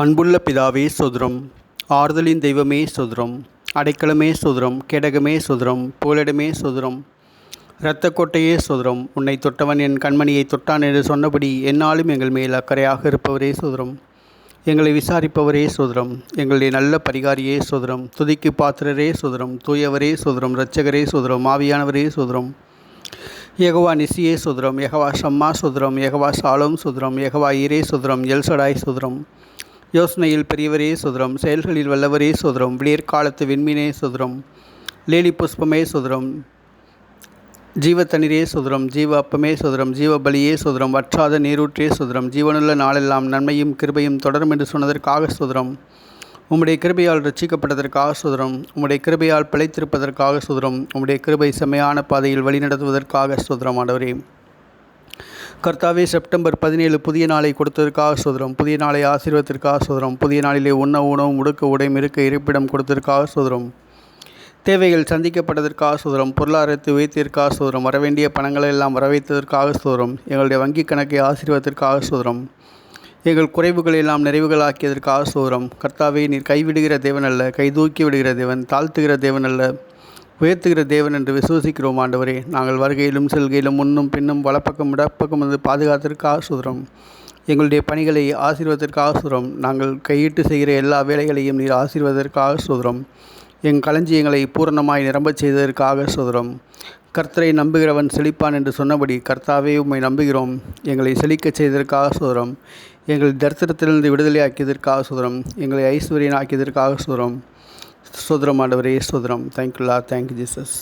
அன்புள்ள பிதாவே சுதுரம் ஆறுதலின் தெய்வமே சுதரம் அடைக்கலமே சுதரம் கேடகமே சுதுரம் புகலிடமே சுதுரம். இரத்த கோட்டையே சுதரம் உன்னை தொட்டவன் என் கண்மணியை தொட்டான் என்று சொன்னபடி என்னாலும் எங்கள் மேல் அக்கறையாக இருப்பவரே சுதரம். எங்களை விசாரிப்பவரே சுதரம் எங்களுடைய நல்ல பரிகாரியே சுதுரம் துதிக்கு பாத்திரரே சுதுரம் தூயவரே சுதுரம் இரட்சகரே சுதரம் ஆவியானவரே சுதரம். யகவா நிசியே சுதரம் யகவா ஷம்மா சுதரம் யகவா சாሎም சுதரம் யகவா ஈரே சுதரம் எல்சடாய் சுதரம். யோசனையில் பெரியவரே சுதரம் செயல்களில் வல்லவரே சுதரம் விளிர்காலத்து விண்மீனே சுதரம் லேலி புஷ்பமே சுதரம் ஜீவ தண்ணீரே சுதரம் ஜீவ அப்பமே சுதரம் ஜீவ பலியே சுதரம் வற்றாத நீரூற்றே சுதரம் ஜீவனுள்ள நாளெல்லாம் நன்மையும் கிருபையும் தொடரும் என்று சொன்னதற்காக சுதரம். உம்முடைய கிருபையால் ரட்சிக்கப்பட்டதற்காக சுதரம் உம்முடைய கிருபையால் பிழைத்திருப்பதற்காக சுதரம் உம்முடைய கிருபை செம்மையான பாதையில் வழிநடத்துவதற்காக சுதரம் ஆண்டவரே. கர்த்தாவே செப்டம்பர் பதினேழு புதிய நாளை கொடுத்ததற்காக சுதரம். புதிய நாளை ஆசீர்வத்திற்காக சுதரம். புதிய நாளிலே உண்ண உணவும் உடுக்க உடையும் இருக்க இருப்பிடம் கொடுத்ததற்காக சுதரம். தேவைகள் சந்திக்கப்பட்டதற்காக சுதரம். பொருளாதாரத்தை உயர்த்தியதற்காக சுதரம். வரவேண்டிய பணங்களை எல்லாம் வரவைத்ததற்காக சுதரம். எங்களுடைய வங்கி கணக்கை ஆசீர்வத்திற்காக சுதரம். எங்கள் குறைவுகளை எல்லாம் நிறைவுகளாக்கியதற்காக சோரம் கர்த்தாவே நீர் கைவிடுகிற தேவன் அல்ல கை தூக்கி விடுகிற தேவன் தாழ்த்துகிற தேவன் அல்ல. உயர்த்துகிற தேவன் என்று விசுவசிக்கிறோம் ஆண்டவரே. நாங்கள் வருகையிலும் செல்கையிலும் முன்னும் பின்னும் வலப்பக்கம் இடப்பக்கம் வந்து பாதுகாத்திற்கு சுதரம் எங்களுடைய பணிகளை ஆசீர்வதற்காக சுதரம் நாங்கள் கையிட்டு செய்கிற எல்லா வேலைகளையும் நீர் ஆசீர்வதற்காக சுதரம் எங் களஞ்சியங்களை பூரணமாய் நிரம்பச் செய்ததற்காக சுதரம் கர்த்தரை நம்புகிறவன் செழிப்பான் என்று சொன்னபடி கர்த்தாவே உம்மை நம்புகிறோம். எங்களை செழிக்கச் செய்ததற்காக சுதரம் எங்கள் தரித்திரத்திலிருந்து விடுதலை ஆக்கியதற்காக சுதரம் எங்களை ஐஸ்வர்யன் ஆக்கியதற்காக சுதரம் சுதரம் ஆண்டவரே சுதரம் தேங்க்யூலா தேங்க்யூ ஜீசஸ்